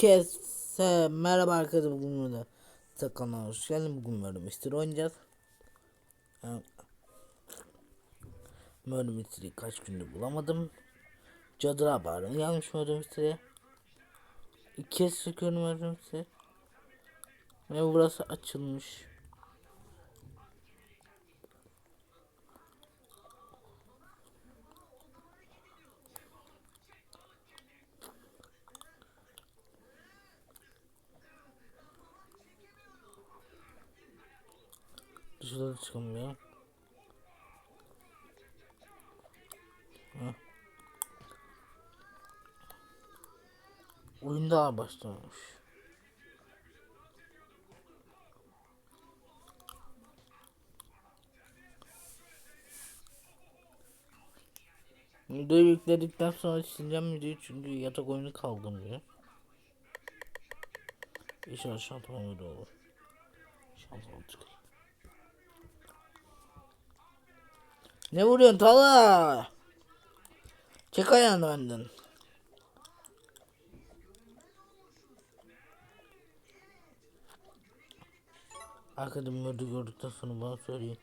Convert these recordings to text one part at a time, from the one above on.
Herkese merhaba arkadaşlar bugün burada Takan'a hoş geldin. Bugün Murder Mystery oynayacağız. Murder Mystery'yi kaç gündür bulamadım. Cadır haberim gelmiş Murder Mystery'e. İlk kez çıkıyorum Murder Mystery. Ve burası açılmış Dışarı çıkamıyor. Heh. Oyun daha başlamış. Videoyu yükledikten sonra sileceğim videoyu çünkü yatak oyunu kaldım diyor. İnşallah şantıma öyle olur. Şantıma çıkar. Ne vuruyorsun Tala? Çek ayağını benden. Arkada mürdü gördükten sonra bana söyleyin.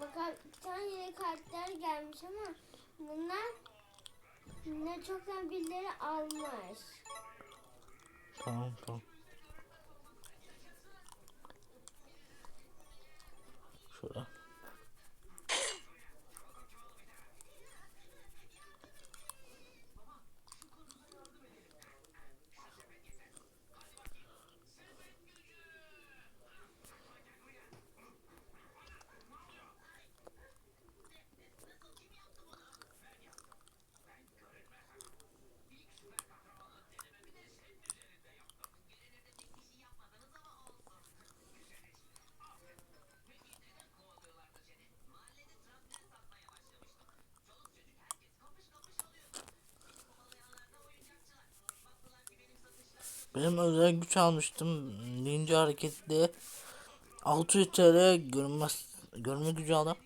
Bakın iki tane yeni kartlar gelmiş ama bunlar ne çoktan birileri almış. Tamam tamam. Şöyle. Benim özel güç almıştım. Ninja hareketli 600 TL görünmez görme gücü aldım.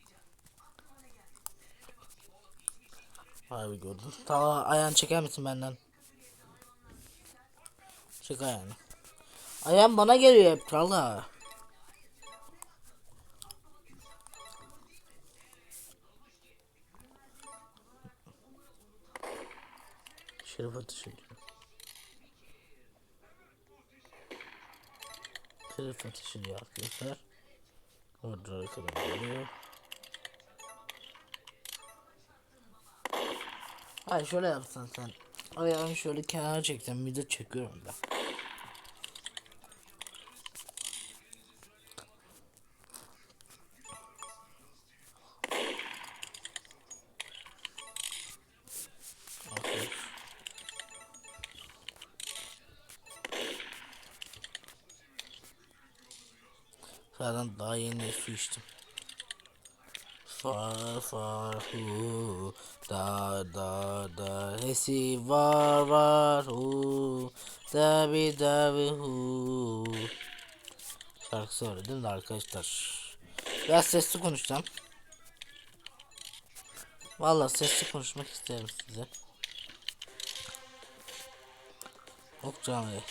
Harbi gördüm. Ta ayağını çeker misin benden? Çek ayağını. Ayağım bana geliyor hep Trala. Şerif ateş ateş ediyor arkadaşlar. Orada kadar geliyor. Hayır şöyle yapsan sen. Ayağını şöyle kenara çeksen bir de çekiyorum ben. Zaten daha yeni su içtim. Far far hu da da da hesi var var hu da bi da bi hu Şarkı söyledim de arkadaşlar. Biraz sesli konuşacağım. Vallahi sesli konuşmak isterim size. Yok canım.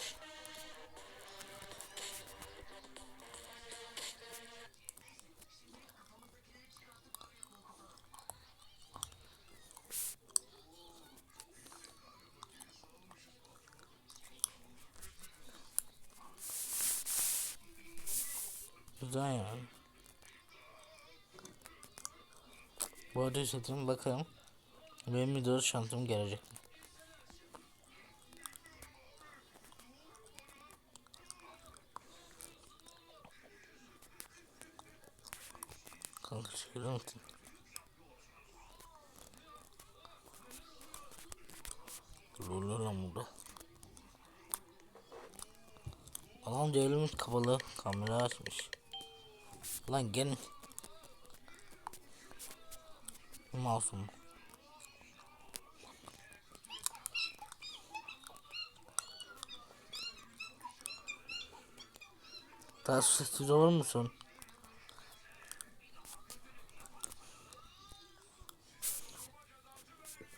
Güzel yani. Bu arada satayım bakalım. Benim videoda şantım gelecek. Kanka çıkıyor musun? Lolo lan burada. Adam devrilmiş kapalı kamera açmış. Lan gelin. Masum. Daha sessiz olur musun?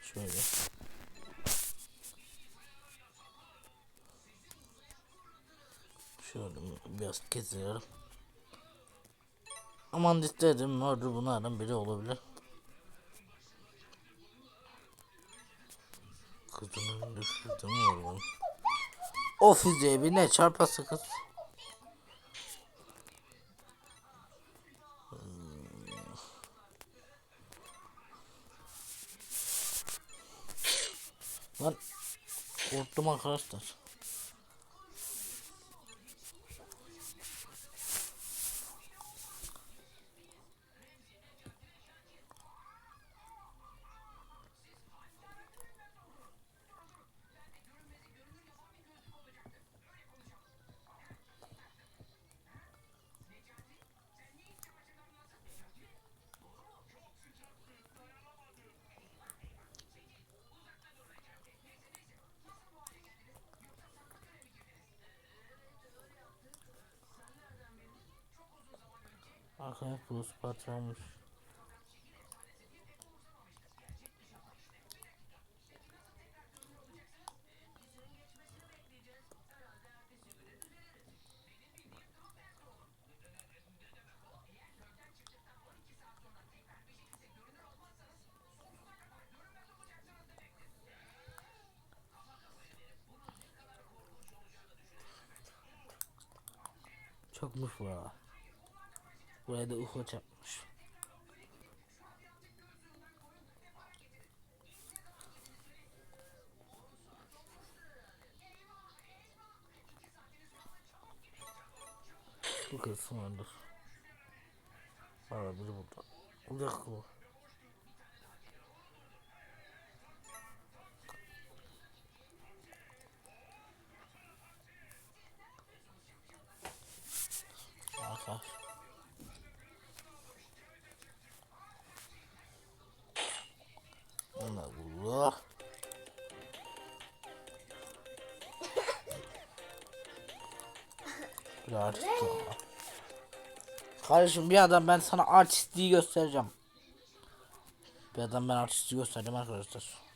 Şöyle. Şöyle biraz geziyorum. Aman dikkat edin murder bunlardan biri olabilir. Kızının düşürdü mü oğlum? O füzeye bir ne çarpası kız. Lan korktum arkadaşlar. Arkaya buz patlamış. Çokmuş bu arada. Buraya da UFO çarpmış. Bu kısım vardır. Valla biri burada. Uzak bu. Bir artist ya. Kardeşim bir adam ben sana artistliği göstereceğim. Bir adam ben artistliği göstereceğim arkadaşlar.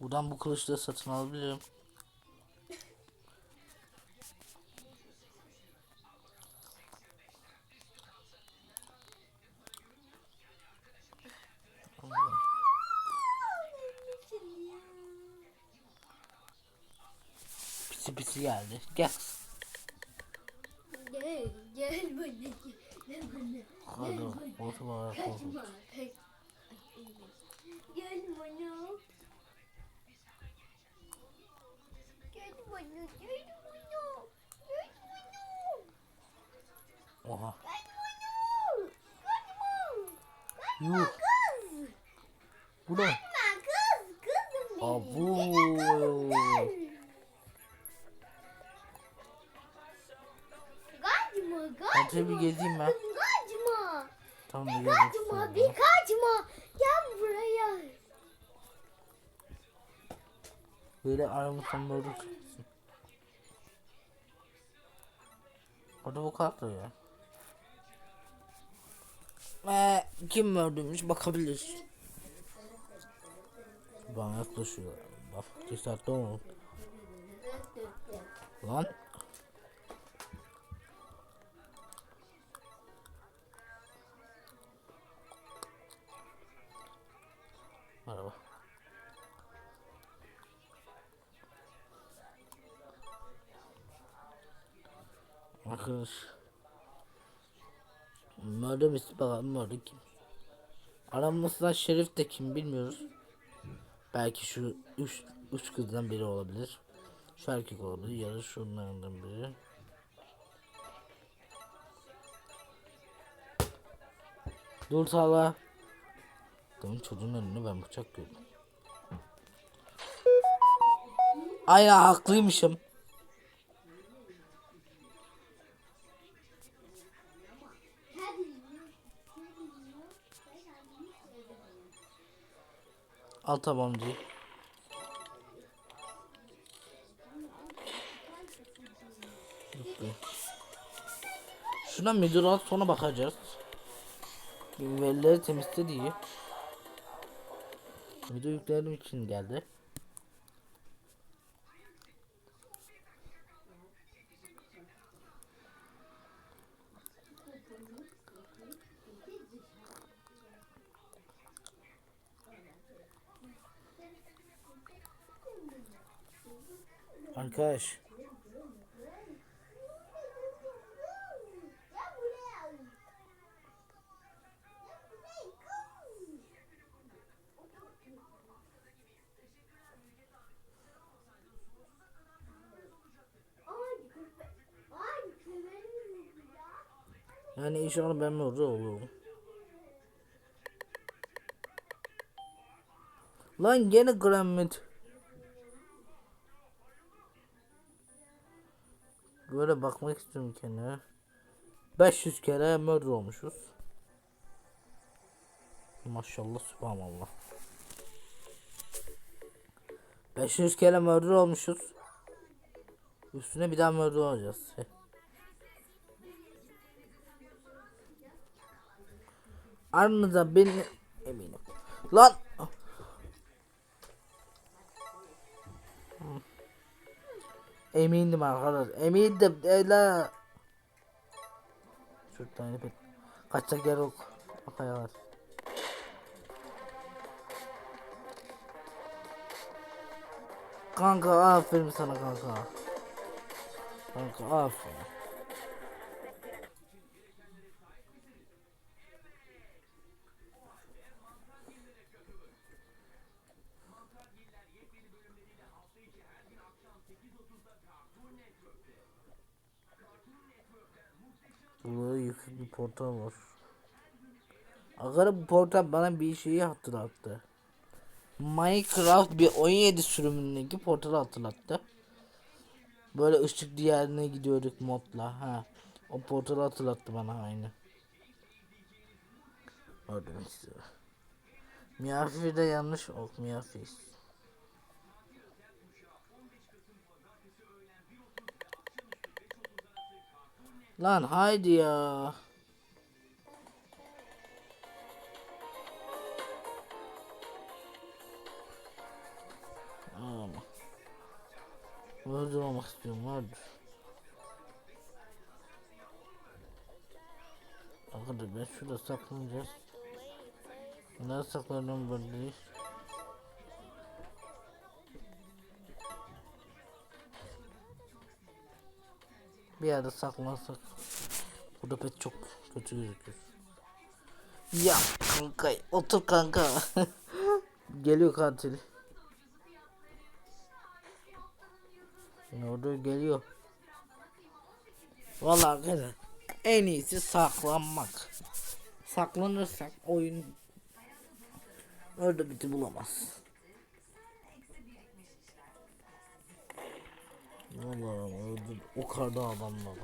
Buradan bu kılıçları satın alabilirim. Pisi pisi geldi. Gel. Gel, gel bana, gel bana. Hadi oturma. Kaçma, kaç. Gel bana. Gel bana, gel bana. Gel bana. Oha. Kaçma. Kaçma. Yuh. Kız. Bu ne? Kaçma kız. Kızım benim. Abu. Kaçma, Hadi bir gezeyim ben. Kaçma. Tamam bir Kaçma, bir gezeyim. kaçma. Gel buraya. Böyle aramızdan böyle çıksın. Hadi bu kalktı ya. Ee, kim öldürmüş bakabiliriz. Bana yaklaşıyor. Bak dikkatli olun. Lan. Merhaba. Arkadaş. Murder misin bakalım murder kim? Aramızda Şerif de kim bilmiyoruz. Belki şu üç, üç kızdan biri olabilir. Şu erkek olabilir ya da şunlardan biri. Dur sağla. Adamın çocuğun önüne ben bıçak gördüm. Ay haklıymışım. Al tabancayı. şuradan müdür sonra bakacağız. Verileri temizle diye. Video yüklerim için geldi. Arkadaş. Yani inşallah ben orada olurum. Lan gene Granit. Böyle bakmak istiyorum kendime. 500 kere murder olmuşuz. Maşallah subhanallah. 500 kere murder olmuşuz. Üstüne bir daha murder olacağız. Aranızda ben eminim. Lan! Emindim arkadaşlar. Emindim. Ela. Şuradan yapıp kaçacak yer yok. Bakayalar. Kanka aferin sana kanka. Kanka aferin. Portal var. Arkadaşlar bu portal bana bir şeyi hatırlattı. Minecraft bir 17 sürümündeki portalı hatırlattı. Böyle ışık diğerine gidiyorduk modla. Ha. O portalı hatırlattı bana aynı. Gördüm size. Miyafi de yanlış ok Miyafi. Lan haydi ya. Ama. Öldürmemek istiyorum vardır. Arkadaşlar ben şurada saklanacağız. Nerede saklanıyorum böyle değil. Bir yerde saklansak. Burada pek çok kötü gözüküyor. Ya kanka otur kanka. geliyor katil. Ne oldu geliyor. Vallahi arkadaşlar en iyisi saklanmak. Saklanırsak oyun orada biti bulamaz. Vallahi. O kadar adamlar.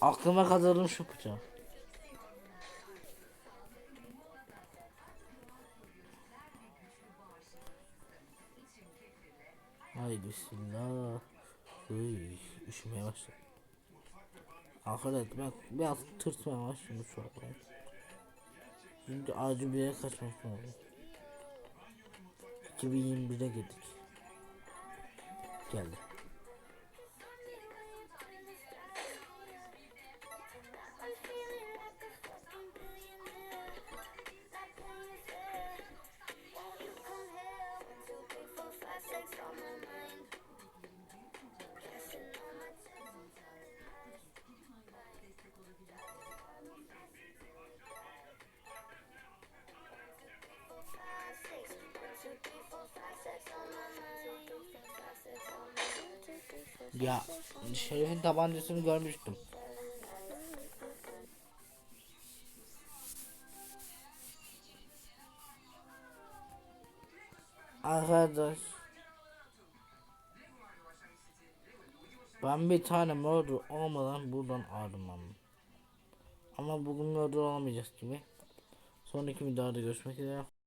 Aklıma kadarım şu yapacağım. Haydi bismillah. Uy, üşümeye başladım. Arkadaşlar ben biraz tırsmaya başladım şu an. Çünkü acil bir yere kaçmak lazım. 2021'e girdik. Geldi. Ya Şerif'in tabancasını görmüştüm. Arkadaş. Ben bir tane murder olmadan buradan ayrılmam. Ama bugün murder olamayacağız gibi. Sonraki videoda görüşmek üzere.